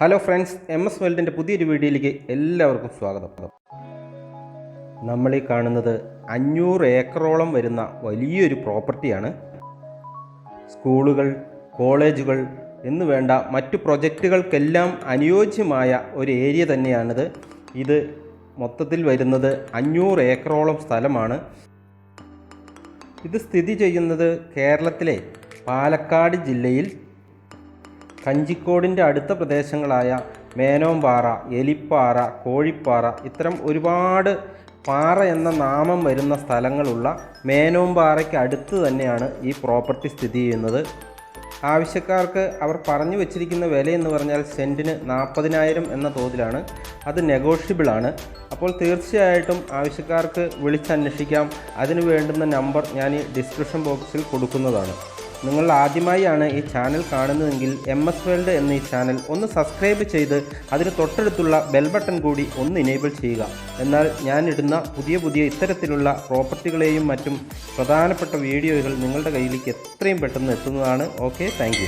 Hello friends M S വേൾഡിന്റെ പുതിയൊരു വീഡിയോയിലേക്ക് എല്ലാവർക്കും സ്വാഗതം. നമ്മൾ ഈ കാണുന്നത് അഞ്ഞൂറ് ഏക്കറോളം വരുന്ന വലിയൊരു പ്രോപ്പർട്ടിയാണ്. സ്കൂളുകൾ കോളേജുകൾ എന്ന് വേണ്ട മറ്റു പ്രൊജക്റ്റുകൾക്കെല്ലാം അനുയോജ്യമായ ഒരു ഏരിയ തന്നെയാണിത്. ഇത് മൊത്തത്തിൽ വരുന്നത് അഞ്ഞൂറ് ഏക്കറോളം സ്ഥലമാണ്. ഇത് സ്ഥിതി ചെയ്യുന്നത് കേരളത്തിലെ പാലക്കാട് ജില്ലയിൽ കഞ്ചിക്കോടിന്റെ അടുത്ത പ്രദേശങ്ങളായ മേനോംപാറ എലിപ്പാറ കോഴിപ്പാറ ഇത്തരം ഒരുപാട് പാറ എന്ന നാമം വരുന്ന സ്ഥലങ്ങളുള്ള മേനോംപാറയ്ക്ക് അടുത്ത് തന്നെയാണ് ഈ പ്രോപ്പർട്ടി സ്ഥിതി ചെയ്യുന്നത്. ആവശ്യക്കാർക്ക് അവർ പറഞ്ഞു വെച്ചിരിക്കുന്ന വിലയെന്ന് പറഞ്ഞാൽ സെന്റിന് നാൽപ്പതിനായിരം എന്ന തോതിലാണ്. അത് നെഗോഷ്യബിൾ ആണ്. അപ്പോൾ തീർച്ചയായിട്ടും ആവശ്യക്കാർക്ക് വിളിച്ചന്വേഷിക്കാം. അതിന് വേണ്ടുന്ന നമ്പർ ഞാൻ ഈ ഡിസ്ക്രിപ്ഷൻ ബോക്സിൽ കൊടുക്കുന്നതാണ്. നിങ്ങൾ ആദ്യമായാണ് ഈ ചാനൽ കാണുന്നതെങ്കിൽ എം എസ് വേൾഡ് എന്ന ഈ ചാനൽ ഒന്ന് സബ്സ്ക്രൈബ് ചെയ്ത് അതിന് തൊട്ടടുത്തുള്ള ബെൽ ബട്ടൺ കൂടി ഒന്ന് ഇനേബിൾ ചെയ്യുക. എന്നാൽ ഞാൻ ഇടുന്ന പുതിയ പുതിയ ഇത്തരത്തിലുള്ള പ്രോപ്പർട്ടികളെയും മറ്റും പ്രധാനപ്പെട്ട വീഡിയോകൾ നിങ്ങളുടെ കയ്യിലേക്ക് എത്രയും പെട്ടെന്ന് എത്തുന്നതാണ്. Okay thank